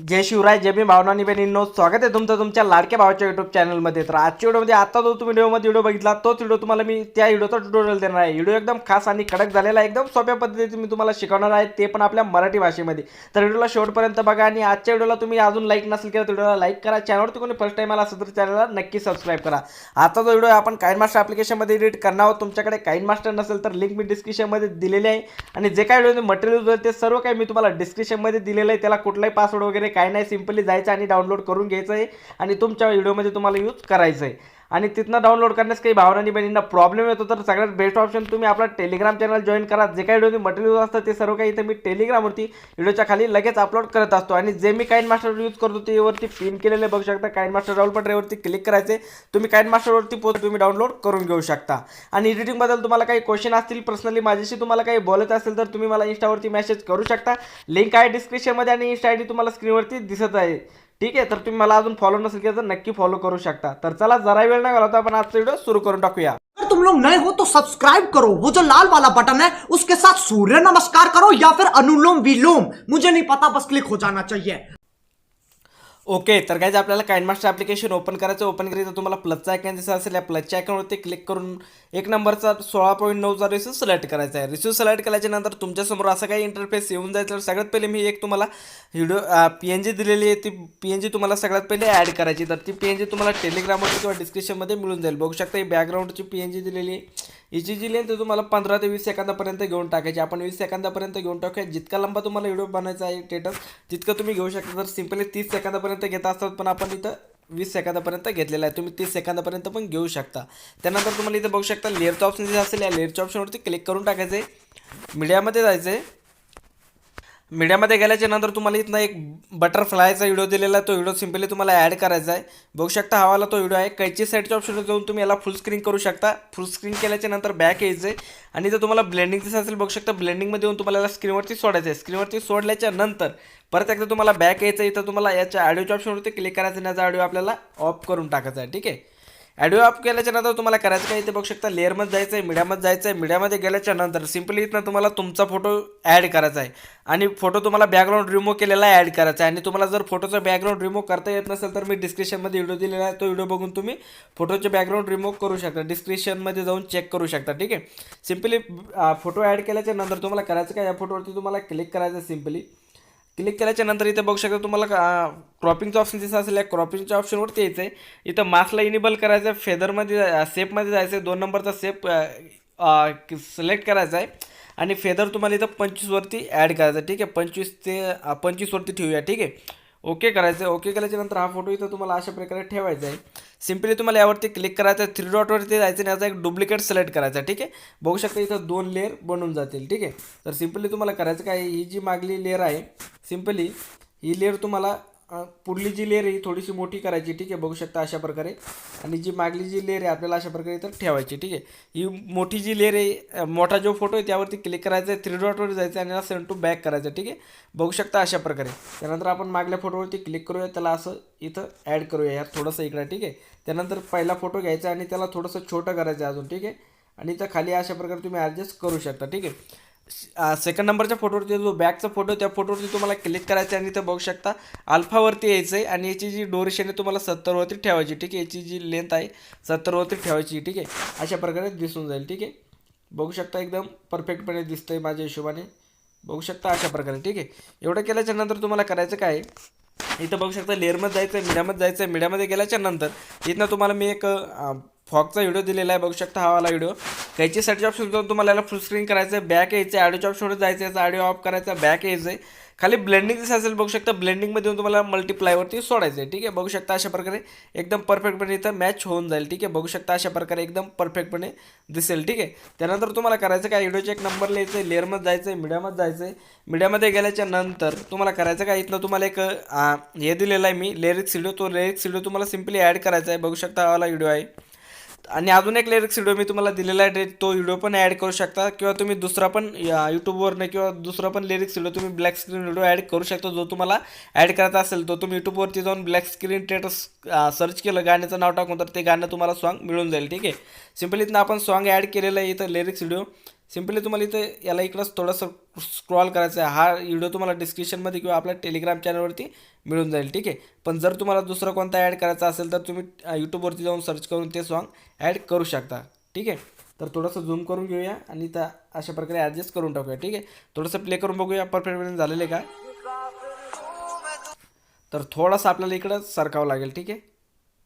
जय शिवराय जय मी भावनानी बहिणींनो स्वागत आहे तुमचं तुमच्या लाडक्या भावाच्या युट्यूब चॅनलमध्ये तर आजच्या व्हिडिओमध्ये आता जो तुम्ही व्हिडिओमध्ये व्हिडिओ बघितला तोच व्हिडिओ तुम्हाला मी त्या व्हिडिओचा ट्युटोरियल देणार आहे. व्हिडिओ एकदम खास आणि कडक झालेला आहे एकदम सोप्या पद्धतीने मी तुम्हाला शिकवणार आहे ते पण आपल्या मराठी भाषेमध्ये. तर व्हिडिओला शेवटपर्यंत बघा आणि आजच्या व्हिडिओला तुम्ही अजून लाईक नसेल केलं तर व्हिडिओला लाईक करा. चॅनलवरती कोणी फर्स्ट टाईम आला असेल तर चॅनलला नक्की सबस्क्राईब करा. आता जो व्हिडिओ आपण काइन मास्टर ॲप्लिकेशनमध्ये एडिट करणार आहोत. तुमच्याकडे काइन मास्टर नसेल तर लिंक मी डिस्क्रिप्शनमध्ये दिलेली आहे. आणि जे काही व्हिडिओ मटेरियल ते सर्व काही मी तुम्हाला डिस्क्रिप्शनमध्ये दिलेलं आहे. त्याला कुठलाही पासवर्ड वगैरे काय नाही सिम्पली जायचं आणि डाउनलोड करून घ्यायचं आहे आणि तुमच्या व्हिडिओमध्ये तुम्हाला यूज करायचं आहे आणि तिथनं डाउनलोड करण्यास काही भावनांनी बहिणींना. प्रॉब्लेम येतो तर सगळ्यात बेस्ट ऑप्शन तुम्ही आपला टेलिग्राम चॅनल जॉईन करा. जे काही व्हिडिओ मटेरियल असतं ते सर्व काही इथं मी टेलिग्रामवरती व्हिडिओच्या खाली लगेच अपलोड करत असतो. आणि जे मी काइन मास्टर यूज करतो ते वरती पिन केलेले बघू शकता. काइन मास्टर राहुल पटरेवरती क्लिक करायचे तुम्ही काइन मास्टरवरती पोहोच तुम्ही डाउनलोड करून घेऊ शकता. आणि एडिटिंगबद्दल तुम्हाला काही क्वेश्चन असतील पर्सनली माझ्याशी तुम्हाला काही बोलत असेल तर तुम्ही मला इंस्टावरती मेसेज करू शकता. लिंक आहे डिस्क्रिप्शनमध्ये आणि इंस्टा आय डी तुम्हाला स्क्रीनवरती दिसत आहे. ठीक है तर तुम्ही मला अजून फॉलो नसेल केलं नक्की फॉलो करू शकता. तर चला जरा वेळ नाही घालवता आपण आजचा व्हिडिओ सुरू करून टाकूया. तुम लोग नए हो तो सब्सक्राइब करो। वो जो लाल वाला बटन है, उसके साथ सूर्य नमस्कार करो या फिर अनुलोम विलोम। मुझे नहीं पता, बस क्लिक हो जाना चाहिए। ओके तर काय आपल्याला काइंडमास्टर ॲप्लिकेशन ओपन करायचं ओपन करायचं तुम्हाला प्लसचा आयकॉन दिसत असेल. या प्लसच्या आयकॉनवरती क्लिक करून एक नंबरचा सोळा पॉईंट नऊचा रिसिव्ह सिलेक्ट करायचा आहे. रिसिव्ह सिलेक्ट केल्याच्यानंतर तुमच्यासमोर असं काही इंटरफेस येऊन जायचं तर सगळ्यात पहिले मी एक तुम्हाला व्हिडिओ पी एन जी दिलेली आहे. ती पी एन जी तुम्हाला सगळ्यात पहिले ॲड करायची. तर ती पी एन जी तुम्हाला टेलिग्रामवरती किंवा डिस्क्रिप्शनमध्ये मिळून जाईल. बघू शकता ही बॅकग्राऊंडची पी एन जी दिलेली आहे. याची जी लेंथ आहे तुम्हाला पंधरा ते वीस सेकंदापर्यंत घेऊन टाकायची. आपण वीस सेकंदापर्यंत घेऊन टाकूया. जितका लंबा तुम्हाला व्हिडिओ बनायचा आहे स्टेटस तितकं तुम्ही घेऊ शकता. तर सिम्पली तीस सेकंदापर्यंत घेत असतात पण आपण इथं वीस सेकंदापर्यंत घेतलेला आहे. तुम्ही तीस सेकंदापर्यंत पण घेऊ शकता. त्यानंतर तुम्हाला इथं बघू शकता लेअरचं ऑप्शन जे असेल या लेअरच्या ऑप्शनवरती क्लिक करून टाकायचं आहे मीडियामध्ये जायचं आहे मीडियामध्ये गेल्याच्यानंतर तुम्हाला इथनं एक बटरफ्लायचा व्हिडिओ दिलेला आहे. तो व्हिडिओ सिम्पली तुम्हाला ॲड करायचा आहे. बघू शकता हवाला तो व्हिडिओ आहे. कैची साईडच्या ऑप्शनवर जाऊन तुम्ही याला फुल स्क्रीन करू शकता. फुल स्क्रीन केल्याच्यानंतर बॅक यायचं आहे. आणि जर तुम्हाला ब्लेंडिंग दिसत असेल बघू शकता ब्लेंडिंगमध्ये येऊन तुम्हाला याला स्क्रीनवरती सोडायचं आहे. स्क्रीनवरती सोडल्याच्या नंतर परत एकदा तुम्हाला बॅक यायचं आहे. इथं तुम्हाला याच्या ऑडिओच्या ऑप्शनवरती क्लिक करायचं आणि याचा ऑडिओ आपल्याला ऑफ करून टाकायचा आहे. ठीक आहे? ॲडिओ अप केल्याच्यानंतर तुम्हाला करायचं काय इथे बघू शकता. लेअरमध्ये जायचं आहे मीडियामध्ये जायचं आहे मीडियामध्ये गेल्याच्यानंतर सिम्पली इथनं तुम्हाला तुमचा फोटो ॲड करायचा आहे. आणि फोटो तुम्हाला बॅकग्राऊंड रिमूव्ह केलेला ॲड करायचा आहे. आणि तुम्हाला जर फोटोचा बॅकग्राऊंड रिमूव्ह करता येत नसेल तर मी डिस्क्रिप्शनमध्ये व्हिडिओ दिलेला आहे. तो व्हिडिओ बघून तुम्ही फोटोचे बॅकग्राऊंड रिमूव्ह करू शकता. डिस्क्रिप्शनमध्ये जाऊन चेक करू शकता. ठीक आहे? सिम्पली फोटो ॲड केल्याच्यानंतर तुम्हाला करायचं काय? या फोटोवरती तुम्हाला क्लिक करायचं आहे सिम्पली क्लिक केल्याच्यानंतर इथे बघू शकता तुम्हाला क्रॉपिंगचं ऑप्शन दिसत असेल या क्रॉपिंगच्या ऑप्शनवरती यायचं आहे इथं मास्कला इनेबल करायचं आहे फेदरमध्ये सेपमध्ये जायचं आहे दोन नंबरचा सेप सिलेक्ट करायचा आहे आणि फेदर तुम्हाला इथं पंचवीसवरती ॲड करायचं आहे ठीक आहे? पंचवीस ते पंचवीसवरती ठेवूया ठीक आहे? ओके करायचं आहे ओके केल्याच्यानंतर हा फोटो इथं तुम्हाला अशा प्रकारे ठेवायचा आहे. सिम्पली तुम्हाला यावरती क्लिक करायचं आहे थ्री डॉटवरती जायचं आणि याचा एक डुप्लिकेट सिलेक्ट करायचा आहे ठीक आहे? बघू शकता इथं दोन लेअर बनून जातील ठीक आहे? तर सिम्पली तुम्हाला करायचं काय ही जी मागली लेअर आहे सिम्पली ही लेअर तुम्हाला पुढली जी लेअर आहे ही थोडीशी मोठी करायची ठीक आहे? बघू शकता अशा प्रकारे. आणि जी मागली जी लेअर आहे आपल्याला अशा प्रकारे इथं ठेवायची ठीक आहे? ही मोठी जी लेअर आहे मोठा जो फोटो आहे त्यावरती क्लिक करायचं आहे थ्री डॉटवर जायचं आणि याला सेंड टू बॅक करायचं ठीक आहे? बघू शकता अशा प्रकारे. त्यानंतर आपण मागल्या फोटोवरती क्लिक करूया त्याला असं इथं ॲड करूया यात थोडंसं इकडं ठीक आहे? त्यानंतर पहिला फोटो घ्यायचा आणि त्याला थोडंसं छोटं करायचं आहे अजून ठीक आहे? आणि इथं खाली अशा प्रकारे तुम्ही ॲडजस्ट करू शकता ठीक आहे? सेकंड नंबरच्या फोटोवरती जो बॅकचा फोटो त्या फोटोवरती तुम्हाला क्लिक करायचं आहे आणि इथं बघू शकता अल्फावरती यायचं आहे आणि याची जी डोरेशन आहे तुम्हाला सत्तरवरती ठेवायची ठीक आहे? याची जी लेंथ आहे सत्तरवरती ठेवायची ठीक आहे? अशा प्रकारे दिसून जाईल ठीक आहे? बघू शकता एकदम परफेक्टपणे दिसतं आहे माझ्या हिशोबाने. बघू शकता अशा प्रकारे ठीक आहे? एवढं केल्याच्यानंतर तुम्हाला करायचं काय आहे? इथं बघू शकता लेअरमध्ये जायचं आहे मीडियामध्ये जायचं आहे मीडियामध्ये गेल्याच्यानंतर इथनं तुम्हाला मी एक फॉगचा व्हिडिओ दिलेला आहे बघू शकता हा वाला व्हिडिओ कैची ऑप्शन जाऊन तुम्हाला याला फुल स्क्रीन करायचं आहे. बॅक यायचं आहे ऑडिओच्या ऑप्शनवर जायचं आहे याचा ऑडिओ ऑफ करायचा बॅक यायचं आहे. खाली ब्लेंडिंग दिसत असेल बघू शकता ब्लेंडिंगमध्ये येऊन तुम्हाला मल्टिप्लायवरती सोडायचं आहे. ठीक आहे बघू शकता अशा प्रकारे एकदम परफेक्टपणे इथं मॅच होऊन जाईल. ठीक आहे बघू शकता अशा प्रकारे एकदम परफेक्टपणे दिसेल. ठीक आहे त्यानंतर तुम्हाला करायचं काय व्हिडिओचे एक नंबर लिहायचं आहे लेअरमध्ये जायचं आहे मीडियामध्ये जायचं आहे. मीडियामध्ये गेल्याच्यानंतर तुम्हाला करायचं काय इथनं तुम्हाला एक हे दिलेलं आहे मी लेरिक्स व्हिडिओ तो लेरिक्स व्हिडिओ तुम्हाला सिम्पली ॲड करायचा आहे. बघू शकता हा व्हिडिओ आहे. आणि अजून एक लिरिक्स व्हिडिओ मी तुम्हाला दिलेला आहे तो व्हिडिओ पण ॲड करू शकता. किंवा तुम्ही दुसरा पण यूट्यूबवरनं किंवा दुसरा पण लिरिक्स व्हिडिओ तुम्ही ब्लॅक स्क्रीन व्हिडिओ ॲड करू शकता. जो तुम्हाला ॲड करायचा असेल तो तुम्ही यूट्यूबवरती जाऊन ब्लॅक स्क्रीन टेटस सर्च केलं गाण्याचं नाव टाकून तर ते गाणं तुम्हाला सॉन्ग मिळून जाईल. ठीक आहे? सिम्पली इथनं आपण सॉन्ग ॲड केलेलं आहे इथं लिरिक्स व्हिडिओ सिम्पली तुम्हाला इथं याला इकडंच थोडंसं स्क्रॉल करायचं आहे हा व्हिडिओ तुम्हाला डिस्क्रिप्शनमध्ये किंवा आपल्या टेलिग्राम चॅनलवरती मिळून जाईल ठीक आहे? पण जर तुम्हाला दुसरं कोणता ॲड करायचा असेल तर तुम्ही यूट्यूबवरती जाऊन सर्च करून ते सॉन्ग ॲड करू शकता ठीक आहे? तर थोडंसं झूम करून घेऊया आणि त्या अशा प्रकारे ॲडजस्ट करून टाकूया ठीक आहे? थोडंसं प्ले करून बघूया परफेक्टपर्यंत झालेलं आहे का? तर थोडंसं आपल्याला इकडं सरकावं लागेल ठीक आहे?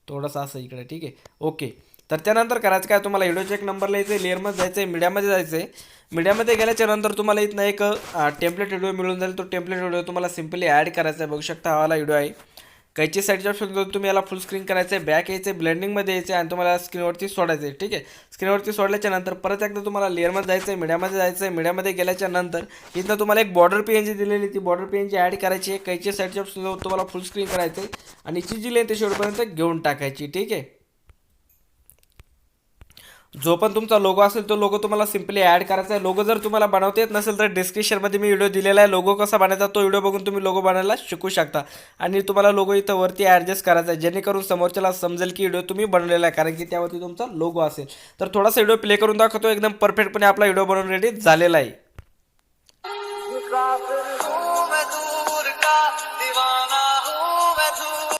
थोडंसं असं इकडे ठीक आहे? ओके तर त्यानंतर करायचं काय? तुम्हाला व्हिडिओच्या एक नंबरला यायचं आहे लेअरमध्ये जायचं आहे मीडियामध्ये जायचं आहे मीडियामध्ये गेल्याच्यानंतर तुम्हाला इथनं एक टेम्पलेट व्हिडिओ मिळून जाईल. तो टेम्पलेट व्हिडिओ तुम्हाला सिम्पली ॲड करायचा आहे. बघू शकता हवाला व्हिडिओ आहे. कैची साईडच्या ऑप्शन तुम्ही याला फुल स्क्रीन करायचं आहे बॅक यायचं आहे ब्लेंडिंगमध्ये यायचं आहे आणि तुम्हाला स्क्रीनवरती सोडायचं आहे ठीक आहे? स्क्रीनवरती सोडल्याच्या नंतर परत एकदा तुम्हाला लेअरमध्ये जायचं आहे मीडियामध्ये जायचं आहे मीडियामध्ये गेल्याच्यानंतर इथनं तुम्हाला एक बॉर्डर पी एन जी दिलेली. ती border P N G add करायची आहे. कैची साईडच्या ऑप्शन तुम्हाला फुल स्क्रीन करायचं आहे आणि ची जी लेंथ शेवटपर्यंत घेऊन टाकायची. ठीक आहे? जो पण तुमचा लोगो असेल तो लोगो तुम्हाला सिम्पली ॲड करायचा आहे. लोगो जर तुम्हाला बनवता येत नसेल तर डिस्क्रिप्शनमध्ये मी व्हिडिओ दिलेला आहे. लोगो कसा बनायचा तो व्हिडिओ बघून तुम्ही लोगो बनायला शिकू शकता. आणि तुम्हाला लोगो इथं वरती ॲडजस्ट करायचा आहे. जेणेकरून समोरच्याला समजेल की व्हिडिओ तुम्ही बनवलेला आहे. कारण की त्यावरती तुमचा लोगो असेल. तर थोडासा व्हिडिओ प्ले करून दाखवतो. एकदम परफेक्टपणे आपला व्हिडिओ बनवून रेडी झालेला आहे.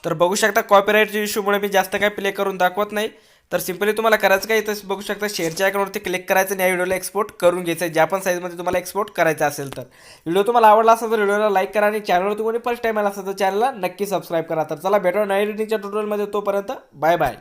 तर बघू शकता कॉपीराईटच्या इश्यूमुळे मी जास्त काय प्ले करून दाखवत नाही. तर सिम्पली तुम्हाला करायचं काय इथं बघू शकता शेअरच्या अकाउंटवरती क्लिक करायचं आणि या व्हिडिओला एक्सपोर्ट करून घ्यायचं आहे. ज्या पण साईजमध्ये तुम्हाला एक्सपोर्ट करायचं असेल तर. व्हिडिओ तुम्हाला आवडला असेल तर व्हिडिओला लाईक करा आणि चॅनलवर तुम्ही फर्स्ट टाईम आला असेल तर चॅनलला नक्की सबस्क्राईब करा. तर चला भेटू नवीन ट्युटोरियलमध्ये तोपर्यंत बाय बाय